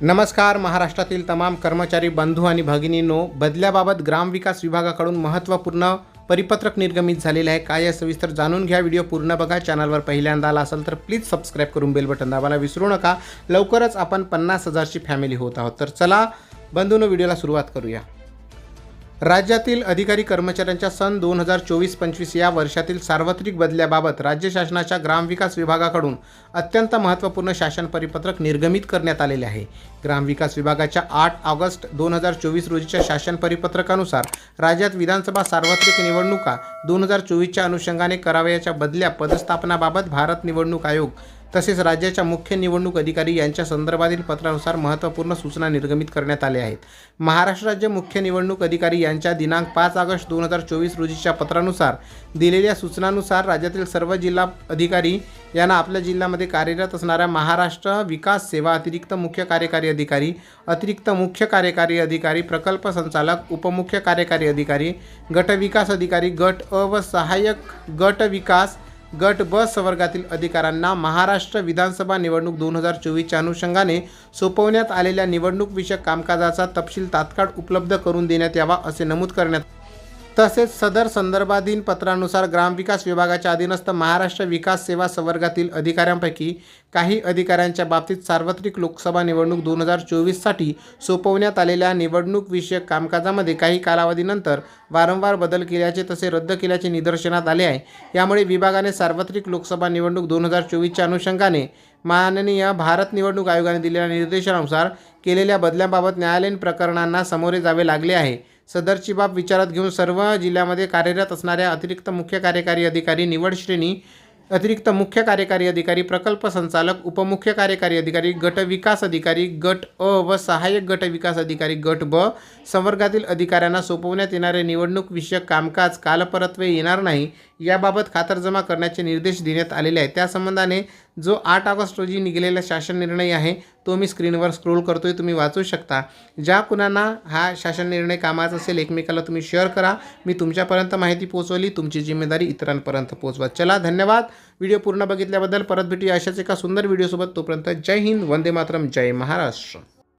नमस्कार महाराष्ट्रातील तमाम कर्मचारी बंधू आणि भगिनींनो बदल्याबाबत ग्रामविकास विभागाकडून महत्त्वपूर्ण परिपत्रक निर्गमित झालेले आहे. काय या सविस्तर जाणून घ्या. व्हिडिओ पूर्ण बघा. चॅनलवर पहिल्यांदा आला असेल तर प्लीज सबस्क्राईब करून बेल बटन दाबायला विसरू नका. लवकरच आपण पन्नास हजारची फॅमिली होत आहोत. तर चला बंधूंनो व्हिडिओला सुरुवात करूया. राज्यातील अधिकारी कर्मचाऱ्यांच्या सन दोन हजार चोवीस पंचवीस या वर्षातील सार्वत्रिक बदल्याबाबत राज्य शासनाच्या ग्रामविकास विभागाकडून अत्यंत महत्त्वपूर्ण शासन परिपत्रक निर्गमित करण्यात आलेले आहे. ग्रामविकास विभागाच्या आठ ऑगस्ट दोन हजार चोवीस रोजीच्या शासन परिपत्रकानुसार राज्यात विधानसभा सार्वत्रिक निवडणुका दोन हजार चोवीसच्या अनुषंगाने करावयाच्या बदल्या पदस्थापनाबाबत भारत निवडणूक आयोग तसेच राज्याच्या मुख्य निवडणूक अधिकारी यांच्या संदर्भातील पत्रानुसार महत्त्वपूर्ण सूचना निर्गमित करण्यात आल्या आहेत. महाराष्ट्र राज्य मुख्य निवडणूक अधिकारी यांच्या दिनांक पाच ऑगस्ट दोन हजार चोवीस रोजीच्या पत्रानुसार दिलेल्या सूचनानुसार राज्यातील सर्व जिल्हा अधिकारी यांना आपल्या जिल्ह्यामध्ये कार्यरत असणाऱ्या महाराष्ट्र विकास सेवा अतिरिक्त मुख्य कार्यकारी अधिकारी अतिरिक्त मुख्य कार्यकारी अधिकारी प्रकल्प संचालक उपमुख्य कार्यकारी अधिकारी गट विकास अधिकारी गट अ व सहाय्यक गट विकास गट ब संवर्गातील अधिकाऱ्यांना महाराष्ट्र विधानसभा निवडणूक दोन हजार चोवीसच्या अनुषंगाने सोपवण्यात आलेल्या निवडणूकविषयक कामकाजाचा तपशील तात्काळ उपलब्ध करून देण्यात यावा असे नमूद करण्यात तसेच सदर संदर्भाधीन पत्रानुसार ग्रामविकास विभागाच्या अधीनस्थ महाराष्ट्र विकास सेवा संवर्गातील अधिकाऱ्यांपैकी काही अधिकाऱ्यांच्या बाबतीत सार्वत्रिक लोकसभा निवडणूक दोन हजार चोवीससाठी सोपवण्यात आलेल्या निवडणूक विषयक कामकाजामध्ये काही कालावधीनंतर वारंवार बदल केल्याचे तसे रद्द केल्याचे निदर्शनात आले आहे. यामुळे विभागाने सार्वत्रिक लोकसभा निवडणूक दोन हजार चोवीसच्या अनुषंगाने माननीय भारत निवडणूक आयोगाने दिलेल्या निर्देशानुसार केलेल्या बदल्यांबाबत न्यायालयीन प्रकरणांना सामोरे जावे लागले आहे. सदरची बाब विचारात घेऊन सर्व जिल्ह्यामध्ये कार्यरत असणाऱ्या अतिरिक्त मुख्य कार्यकारी अधिकारी निवड श्रेणी अतिरिक्त मुख्य कार्यकारी अधिकारी प्रकल्प संचालक उपमुख्य कार्यकारी अधिकारी गट विकास अधिकारी गट अ व सहाय्यक गट विकास अधिकारी गट ब संवर्गातील अधिकाऱ्यांना सोपवण्यात येणारे निवडणूक विषयक कामकाज कालपरत्वे येणार नाही. याबाबत खातरजमा करण्याचे निर्देश देण्यात आलेले आहेत. त्या संबंधाने जो आठ ऑगस्ट रोजी निघालेला शासन निर्णय आहे तो मी स्क्रीनवर स्क्रोल करतोय. तुम्ही वाचू शकता. ज्या कुणांना हा शासन निर्णय कामाचा असेल एकमेकाला तुम्ही शेअर करा. मी तुमच्यापर्यंत माहिती पोहोचवली. तुमची जिम्मेदारी इतरांपर्यंत पोहोचवा. चला धन्यवाद. व्हिडिओ पूर्ण बघितल्याबद्दल परत भेटूया अशाच एका सुंदर व्हिडिओसोबत. तोपर्यंत जय हिंद. वंदे मातरम. जय महाराष्ट्र.